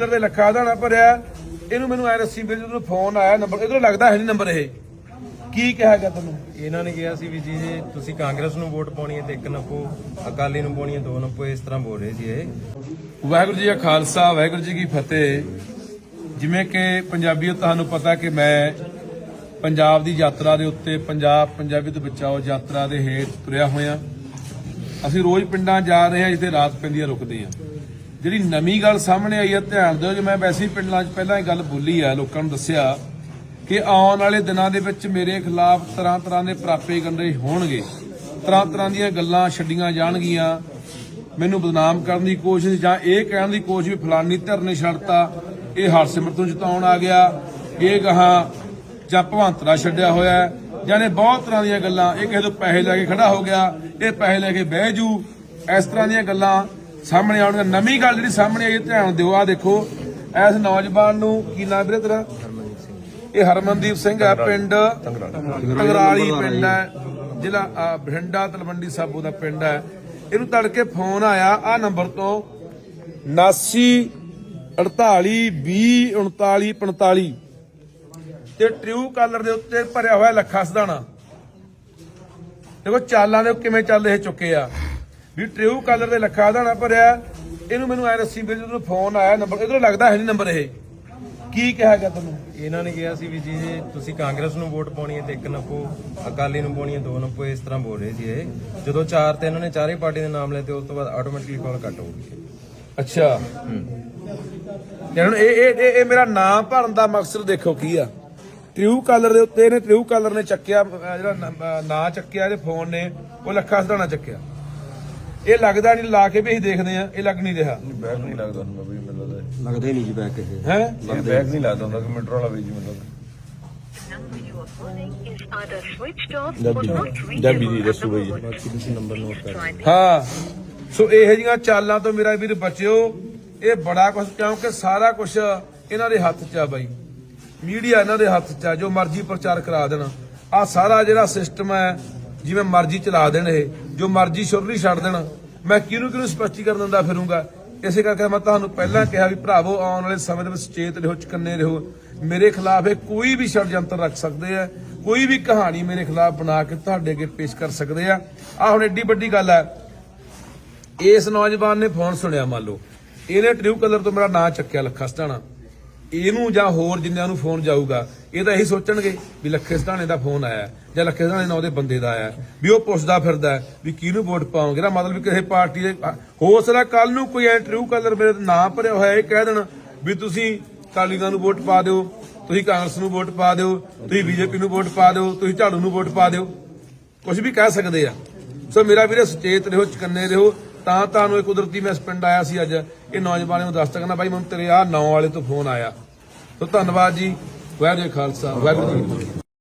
ਅੰਦਰ ਦੇ ਲੱਖਾ ਦਾਣਾ ਭਰਿਆ। ਇਹਨੂੰ ਮੈਨੂੰ ਐ ਰੱਸੀ ਮੇਰੇ ਜਦੋਂ ਫੋਨ ਆਇਆ ਨੰਬਰ ਇਧਰੋਂ ਲੱਗਦਾ ਹੈ ਨਹੀਂ ਨੰਬਰ ਇਹ। ਕੀ ਕਿਹਾ ਗਿਆ ਤੈਨੂੰ ਇਹਨਾਂ ਨੇ ਕਿਹਾ ਸੀ ਵੀ ਜੀ ਜੇ ਤੁਸੀਂ ਕਾਂਗਰਸ ਨੂੰ ਵੋਟ ਪਾਉਣੀ ਹੈ ਤੇ ਇੱਕ ਨੱਪੋ ਅਕਾਲੀ ਨੂੰ ਪਾਉਣੀ ਹੈ ਦੋ ਨੱਪੋ ਇਸ ਤਰ੍ਹਾਂ ਬੋਲ ਰਹੇ ਸੀ ਇਹ। ਵਾਹਿਗੁਰੂ ਜੀ ਕਾ ਖਾਲਸਾ ਵਾਹਿਗੁਰੂ ਜੀ ਕੀ ਫਤਿਹ। ਜਿਵੇਂ ਕਿ ਪੰਜਾਬੀਓ ਤੁਹਾਨੂੰ ਪਤਾ ਕਿ ਮੈਂ ਪੰਜਾਬ ਦੀ ਯਾਤਰਾ ਦੇ ਉੱਤੇ ਪੰਜਾਬ ਪੰਜਾਬੀ ਤੋਂ ਬਚਾਓ ਯਾਤਰਾ ਦੇ ਹੇਠ ਤੁਰਿਆ ਹੋਇਆ। ਅਸੀਂ ਰੋਜ਼ ਪਿੰਡਾਂ ਜਾ ਰਹੇ ਹਾਂ ਜਿੱਥੇ ਰਾਤ ਪੈਂਦੀ ਹੈ ਰੁਕਦੇ ਹਾਂ। ਜਿਹੜੀ ਨਵੀਂ ਗੱਲ ਸਾਹਮਣੇ ਆਈ ਹੈ ਧਿਆਨ ਦਿਓ ਜੇ ਮੈਂ ਵੈਸੇ ਹੀ ਪਿੰਡਾਂ 'ਚ ਪਹਿਲਾਂ ਇਹ ਗੱਲ ਬੋਲੀ ਆ ਲੋਕਾਂ ਨੂੰ ਦੱਸਿਆ ਕਿ ਆਉਣ ਵਾਲੇ ਦਿਨਾਂ ਦੇ ਵਿੱਚ ਮੇਰੇ ਖਿਲਾਫ ਤਰ੍ਹਾਂ ਤਰ੍ਹਾਂ ਦੇ ਪ੍ਰਾਪੇ ਗੰਦੇ ਹੋਣਗੇ। ਤਰ੍ਹਾਂ ਤਰ੍ਹਾਂ ਦੀਆਂ ਗੱਲਾਂ ਛੱਡੀਆਂ ਜਾਣਗੀਆਂ। ਮੈਨੂੰ ਬਦਨਾਮ ਕਰਨ ਦੀ ਕੋਸ਼ਿਸ਼ ਜਾਂ ਇਹ ਕਹਿਣ ਦੀ ਕੋਸ਼ਿਸ਼ ਵੀ ਫਲਾਨੀ ਧਿਰ ਨੇ ਛੱਡਤਾ ਇਹ ਹਰਸਿਮਰਤ ਨੂੰ ਜਿਤਾਉਣ ਆ ਗਿਆ। ਇਹ ਗਾਹਾਂ ਜਾਂ ਭਵੰਤਰਾ ਛੱਡਿਆ ਹੋਇਆ ਹੈ, ਬਹੁਤ ਤਰ੍ਹਾਂ ਦੀਆਂ ਗੱਲਾਂ ਇਹ ਕਿਸੇ ਤੋਂ ਪੈਸੇ ਲੈ ਕੇ ਖੜਾ ਹੋ ਗਿਆ ਇਹ ਪੈਸੇ ਲੈ ਕੇ ਬਹਿ ਜੂ। ਇਸ ਤਰ੍ਹਾਂ ਦੀਆਂ ਗੱਲਾਂ ਸਾਹਮਣੇ ਆਉਣਗੀਆਂ ਨਵੀਂ ਗੱਲ ਜਿਹੜੀ ਸਾਹਮਣੇ ਆਈ ਹੈ, ਧਿਆਨ ਦਿਓ। ਆ ਦੇਖੋ ਇਸ ਨੌਜਵਾਨ ਨੂੰ ਕੀ ਨਾਮ ਵੀਰੇ ਤੇਰਾ? ਇਹ ਹਰਮਨਦੀਪ ਸਿੰਘ ਹੈ ਪਿੰਡ ਤੰਗਰਾਲੀ। ਪਿੰਡ ਹੈ। ਜ਼ਿਲ੍ਹਾ ਬਠਿੰਡਾ ਤਲਵੰਡੀ ਸਾਬੋ ਦਾ ਪਿੰਡ ਹੈ। ਇਹਨੂੰ ਤੜਕੇ ਫੋਨ ਆਇਆ ਆ ਨੰਬਰ ਤੋਂ 79 48 20 39 45 ਤੇ ਟ੍ਰਿਊ ਕਾਲਰ ਦੇ ਉੱਤੇ ਭਰਿਆ ਹੋਇਆ ਲੱਖਾ ਸਦਾਣਾ ਦੇਖੋ ਚਾਲਾਂ ਦੇ ਕਿਵੇਂ ਚੱਲ ਰਹੇ ਚੁੱਕੇ ਆ। ਵੀ ਟ੍ਰਿਊ ਕਾਲਰ ਦੇ ਲੱਖਾ ਸਦਾਣਾ ਭਰਿਆ ਇਹਨੂੰ ਮੈਨੂੰ ਐ ਰੱਸੀ ਮੇਰੇ ਜਦੋਂ ਫੋਨ ਆਇਆ ਨੰਬਰ ਇਧਰੋਂ ਲੱਗਦਾ ਹੈ ਨਹੀਂ ਨੰਬਰ ਇਹ। ਕੀ ਕਿਹਾ ਗਿਆ ਤੈਨੂੰ ਇਹਨਾਂ ਨੇ ਕਿਹਾ ਸੀ ਵੀ ਜੀ ਜੇ ਤੁਸੀਂ ਕਾਂਗਰਸ ਨੂੰ ਵੋਟ ਪਾਉਣੀ ਹੈ ਤੇ ਇੱਕ ਨੱਪੋ ਅਕਾਲੀ ਨੂੰ ਪਾਉਣੀ ਹੈ ਦੋ ਨੱਪੋ ਇਸ ਤਰ੍ਹਾਂ ਬੋਲ ਰਹੇ ਸੀ ਇਹ। ਜਦੋਂ ਚਾਰ ਤੇ ਇਹਨਾਂ ਨੇ ਚਾਰੇ ਪਾਰਟੀ ਦੇ ਨਾਮ ਲਏ ਤੇ ਉਸ ਤੋਂ ਬਾਅਦ ਆਟੋਮੈਟਿਕਲੀ ਕਾਲ ਕੱਟ ਹੋ ਗਈ ਅੱਛਾ। ਤੇ ਹੁਣ ਇਹ ਇਹ ਇਹ- ਮੇਰਾ ਨਾਮ ਭਰਨ ਦਾ ਮਕਸਦ ਦੇਖੋ ਕੀ ਆ। ਟ੍ਰਿਊ ਕਾਲਰ ਦੇ ਉੱਤੇ ਇਹਨੇ ਟ੍ਰਿਊ ਕਾਲਰ ਨੇ ਚੱਕਿਆ ਜਿਹੜਾ ਨ- ਚੱਕਿਆ ਇਹਦੇ ਫੋਨ ਨੇ ਉਹ ਲੱਖਾ ਸਦਾਣਾ ਚੱਕਿਆ। ਇਹ ਲੱਗਦਾ ਨਹੀਂ ਲਾ ਕੇ ਵੀ ਅਸੀਂ ਦੇਖਦੇ ਆ ਇਹ ਲੱਗ ਨਹੀਂ ਰਿਹਾ। ਬੈਗ ਨਹੀਂ ਲੱਗਦਾ ਹੁੰਦਾ ਬਈ ਮੈਨੂੰ ਲੱਗਦਾ ਲੱਗਦੇ ਨਹੀਂ ਜੀ ਬੈਕ ਇਹ। ਹੈ? ਇਹ ਬੈਗ ਨਹੀਂ ਲੱਗਦਾ ਹੁੰਦਾ ਕੰਪਿਊਟਰ ਵਾਲਾ ਵੀ ਜੀ reachable ਡੱਬੀ ਦੀ ਦੱਸੋ ਬਈ moment. ਬਾਕੀ ਤੁਸੀਂ ਨੰਬਰ ਨੋਟ ਕਰ Try ਹਾਂ। ਸੋ ਇਹੋ ਜਿਹੀਆਂ ਚਾਲਾਂ ਤੋਂ ਮੇਰਾ ਵੀਰ ਬਚਿਓ। ਇਹ ਬੜਾ ਕੁਝ ਕਿਉਂਕਿ ਸਾਰਾ ਕੁਝ ਇਹਨਾਂ ਦੇ ਹੱਥ 'ਚ ਆ ਬਾਈ। ਮੀਡੀਆ ਇਹਨਾਂ ਦੇ ਹੱਥ 'ਚ ਆ ਜੋ ਮਰਜ਼ੀ ਪ੍ਰਚਾਰ ਕਰਾ ਦੇਣ। ਆ ਸਾਰਾ ਜਿਹੜਾ ਸਿਸਟਮ ਹੈ ਜਿਵੇਂ ਮਰਜ਼ੀ ਚਲਾ ਦੇਣ ਇਹ, ਜੋ ਮਰਜ਼ੀ ਸ਼ੁਰਲੀ ਛੱਡ ਦੇਣ, ਮੈਂ ਕਿਹਨੂੰ ਕਿਹਨੂੰ ਸਪਸ਼ਟੀਕਰਨ ਦਿੰਦਾ ਫਿਰੂੰਗਾ? ਇਸੇ ਕਰਕੇ ਮੈਂ ਤੁਹਾਨੂੰ ਪਹਿਲਾਂ ਕਿਹਾ ਵੀ ਭਰਾਵੋ, ਆਉਣ ਵਾਲੇ ਸਮੇਂ ਦੇ ਵਿੱਚ ਚੇਤ ਰਹੋ, ਚਕੰਨੇ ਰਹੋ। ਮੇਰੇ ਖਿਲਾਫ ਇਹ ਕੋਈ ਵੀ ષਡਯੰਤਰ ਰੱਖ ਸਕਦੇ ਆ, ਕੋਈ ਵੀ ਕਹਾਣੀ ਮੇਰੇ ਖਿਲਾਫ ਬਣਾ ਕੇ ਤੁਹਾਡੇ ਅੱਗੇ ਪੇਸ਼ ਕਰ ਸਕਦੇ ਆ। ਆ ਹੁਣ ਏਡੀ ਵੱਡੀ ਗੱਲ ਹੈ। ਇਸ ਨੌਜਵਾਨ ਨੇ ਫੋਨ ਸੁਣਿਆ, ਮੰਨ ਲਓ। ਇਹਨੇ ਟ੍ਰਿਊ ਕਲਰ ਤੋਂ ਮੇਰਾ ਨਾਂ ਚੱਕਿਆ ਲੱਖਾ ਸਟਾਣਾ ਇਹਨੂੰ ਜਾਂ ਹੋਰ ਜਿੰਨਿਆਂ ਨੂੰ ਫੋਨ ਜਾਊਗਾ, ਇਹ ਤਾਂ ਇਹੀ ਸੋਚਣਗੇ ਵੀ ਲੱਖੇ ਸਟਾਣੇ ਦਾ ਫੋਨ ਆਇਆ, ਜਾਂ ਲੱਖੇ ਸਧਾਣੇ ਨਾਂ ਉਹਦੇ ਬੰਦੇ ਦਾ ਆਇਆ, ਵੀ ਉਹ ਪੁੱਛਦਾ ਫਿਰਦਾ ਵੀ ਕਿਹਨੂੰ ਵੋਟ ਪਾਉਂਗੇ ਨਾ ਮਤਲਬ ਕਿਸੇ ਪਾਰਟੀ ਦੇ, ਹੋ ਸਕਦਾ ਕੱਲ ਨੂੰ ਕੋਈ ਇੰਟਰਵਿਊ ਟ੍ਰਿਊ ਕਲਰ ਮੇਰੇ ਨਾਂ ਭਰਿਆ ਹੋਇਆ ਇਹ ਕਹਿ ਦੇਣ ਵੀ ਤੁਸੀਂ ਅਕਾਲੀ ਦਲ ਨੂੰ ਵੋਟ ਪਾ ਦਿਓ, ਤੁਸੀਂ ਕਾਂਗਰਸ ਨੂੰ ਵੋਟ ਪਾ ਦਿਓ, ਤੁਸੀਂ ਬੀਜੇਪੀ ਨੂੰ ਵੋਟ ਪਾ ਦਿਓ, ਤੁਸੀਂ ਝਾੜੂ ਨੂੰ ਵੋਟ ਪਾ ਦਿਓ। ਕੁਝ ਵੀ ਕਹਿ ਸਕਦੇ ਆ। ਸੋ ਮੇਰਾ ਵੀਰੇ ਸੁਚੇਤ ਰਹੋ, ਚਕੰਨੇ ਰਹੋ। ਤਾਂ ਤੁਹਾਨੂੰ ਇਹ ਕੁਦਰਤੀ ਮੈਂ ਇਸ ਪਿੰਡ ਆਇਆ ਸੀ ਅੱਜ। ਇਹ ਨੌਜਵਾਨ ਨੂੰ ਦੱਸ ਸਕਣਾ ਬਾਈ ਮੈਨੂੰ ਤੇਰੇ ਆ ਨੌ ਵਾਲੇ ਤੋਂ ਫੋਨ ਆਇਆ। ਸੋ ਧੰਨਵਾਦ ਜੀ। ਵਾਹਿਗੁਰੂ ਖਾਲਸਾ, ਵਾਹਿਗੁਰੂ ਜੀ